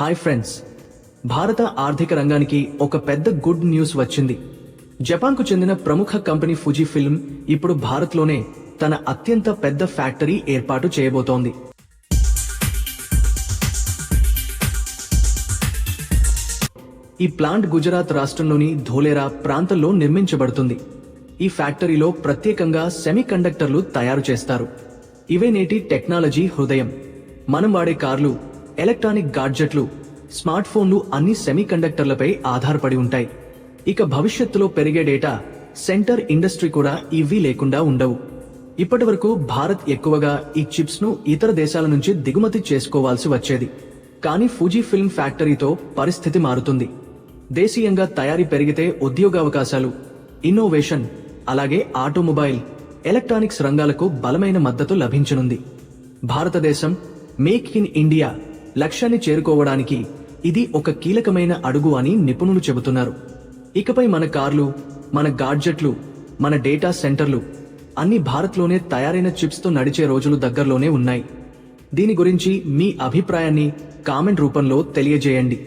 Hi friends. భారత ఆర్థిక రంగానికి ఒక పెద్ద గుడ్ న్యూస్ వచ్చింది. జపాన్కు చెందిన ప్రముఖ కంపెనీ ఫుజీ ఫిల్మ్ ఇప్పుడు భారత్లోనే తన అత్యంత పెద్ద ఫ్యాక్టరీ ఏర్పాటు చేయబోతోంది. ఈ ప్లాంట్ గుజరాత్ రాష్ట్రంలోని ధోలేరా ప్రాంతంలో నిర్మించబడుతుంది. ఈ ఫ్యాక్టరీలో ప్రత్యేకంగా సెమీ కండక్టర్లు తయారు చేస్తారు. ఇవే నేటి టెక్నాలజీ హృదయం. మనం వాడే కార్లు ఎలక్ట్రానిక్ గాడ్జెట్లు స్మార్ట్ ఫోన్లు అన్ని సెమీ కండక్టర్లపై ఆధారపడి ఉంటాయి. ఇక భవిష్యత్తులో పెరిగే డేటా సెంటర్ ఇండస్ట్రీ కూడా ఇవి లేకుండా ఉండవు. ఇప్పటి వరకు భారత్ ఎక్కువగా ఈ చిప్స్ను ఇతర దేశాల నుంచి దిగుమతి చేసుకోవాల్సి వచ్చేది. కానీ ఫుజీ ఫిల్మ్ ఫ్యాక్టరీతో పరిస్థితి మారుతుంది. దేశీయంగా తయారీ పెరిగితే ఉద్యోగావకాశాలు ఇన్నోవేషన్ అలాగే ఆటోమొబైల్ ఎలక్ట్రానిక్స్ రంగాలకు బలమైన మద్దతు లభించనుంది. భారతదేశం మేక్ ఇన్ ఇండియా లక్ష్యాన్ని చేరుకోవడానికి ఇది ఒక కీలకమైన అడుగు అని నిపుణులు చెబుతున్నారు. ఇకపై మన కార్లు మన గాడ్జెట్లు మన డేటా సెంటర్లు అన్ని భారత్లోనే తయారైన చిప్స్తో నడిచే రోజులు దగ్గరలోనే ఉన్నాయి. దీని గురించి మీ అభిప్రాయాన్ని కామెంట్ రూపంలో తెలియజేయండి.